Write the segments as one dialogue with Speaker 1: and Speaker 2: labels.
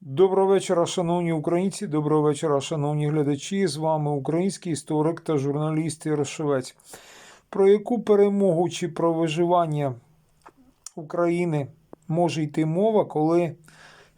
Speaker 1: Доброго вечора, шановні українці, доброго вечора, шановні глядачі. З вами український історик та журналіст Ярошевець. Про яку перемогу чи про виживання України може йти мова, коли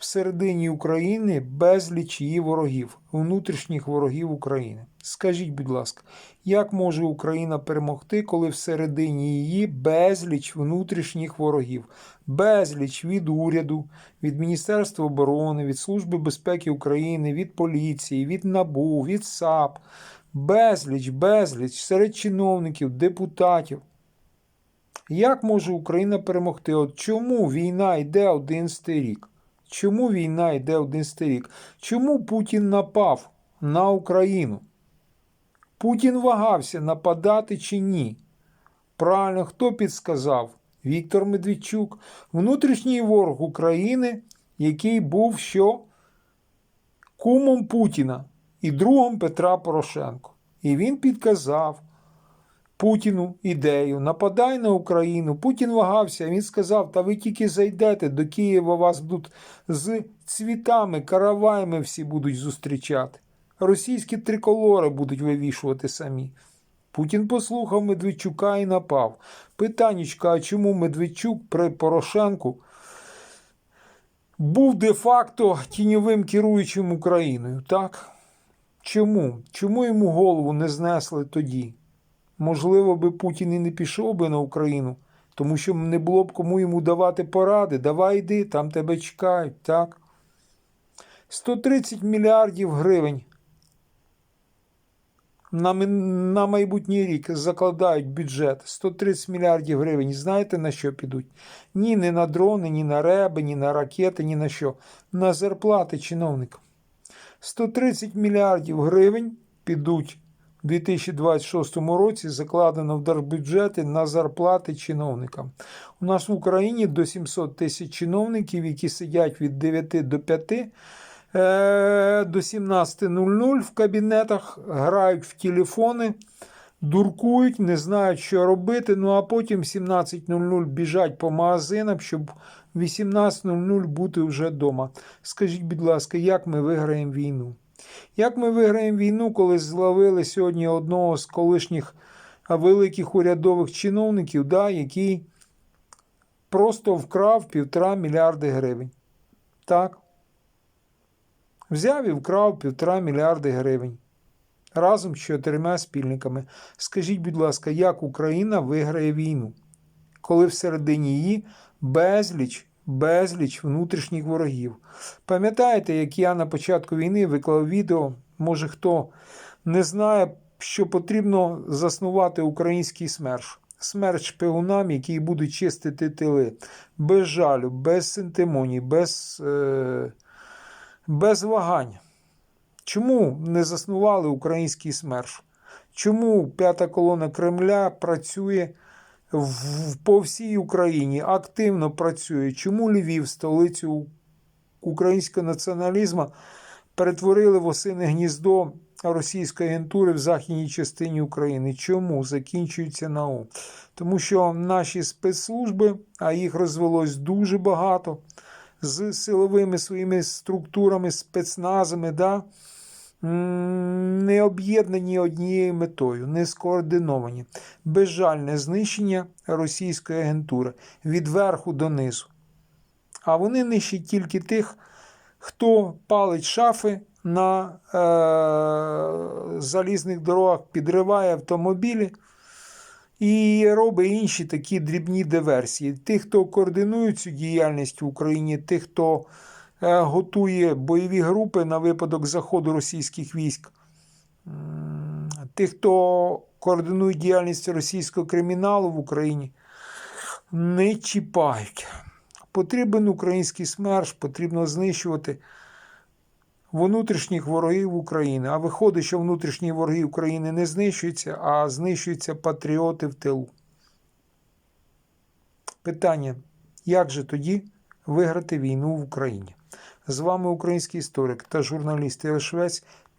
Speaker 1: всередині України безліч її ворогів, внутрішніх ворогів України? Скажіть, будь ласка, як може Україна перемогти, коли всередині її безліч внутрішніх ворогів, безліч від уряду, від Міністерства оборони, від Служби безпеки України, від поліції, від НАБУ, від САП, безліч, безліч серед чиновників, депутатів. Як може Україна перемогти? От чому війна йде 11 рік? Чому війна йде 11 рік? Чому Путін напав на Україну? Путін вагався, нападати чи ні. Правильно, хто підсказав? Віктор Медведчук, внутрішній ворог України, який був що? Кумом Путіна і другом Петра Порошенко. І він підказав Путіну ідею: нападай на Україну. Путін вагався. Він сказав: Та ви тільки зайдете до Києва, вас будуть з цвітами, караваями всі будуть зустрічати. Російські триколори будуть вивішувати самі. Путін послухав Медведчука і напав. Питаннячка, а чому Медведчук при Порошенку був де-факто тіньовим керуючим Україною, так? Чому? Чому йому голову не знесли тоді? Можливо, би Путін і не пішов би на Україну, тому що не було б кому йому давати поради. Давай йди, там тебе чекають, так? 130 мільярдів гривень на, на майбутній рік закладають бюджет 130 мільярдів гривень. Знаєте на що підуть? Ні, не на дрони, ні на реби, ні на ракети, ні на що. На зарплати чиновникам. 130 мільярдів гривень підуть у 2026 році, закладено в держбюджети на зарплати чиновникам. У нас в Україні до 700 тисяч чиновників, які сидять від 9 до 5 е, до 17.00 в кабінетах, грають в телефони, дуркують, не знають, що робити. Ну а потім в 17.00 біжать по магазинам, щоб в 18.00 бути вже вдома. Скажіть, будь ласка, як ми виграємо війну? Як ми виграємо війну, коли зловили сьогодні одного з колишніх великих урядових чиновників, да, який просто вкрав півтора мільярди гривень? Так. Взяв і вкрав півтора мільярди гривень. Разом з чотирма спільниками. Скажіть, будь ласка, як Україна виграє війну, коли всередині її безліч, безліч внутрішніх ворогів? Пам'ятаєте, як я на початку війни виклав відео, може хто не знає, що потрібно заснувати український смерш. Смерть шпигунам, які будуть чистити тили, без жалю, без сентимоній, без, е, без вагань. Чому не заснували український смерш? Чому п'ята колона Кремля працює в, по всій Україні, активно працює? Чому Львів, столицю українського націоналізму, перетворили в осине гніздо російської агентури в західній частині України? Чому закінчується на О? Тому що наші спецслужби, а їх розвелось дуже багато, з силовими своїми структурами, спецназами, да, не об'єднані однією метою, не скоординовані, безжальне знищення російської агентури від верху до низу. А вони нищать тільки тих, хто палить шафи на е- залізних дорогах, підриває автомобілі і робить інші такі дрібні диверсії. Тих, хто координує цю діяльність в Україні, тих, хто е, готує бойові групи на випадок заходу російських військ, тих, хто координує діяльність російського криміналу в Україні, не чіпають. Потрібен український смерш, потрібно знищувати внутрішніх ворогів України. А виходить, що внутрішні вороги України не знищуються, а знищуються патріоти в тилу. Питання: як же тоді виграти війну в Україні? З вами український історик та журналіст Ігор.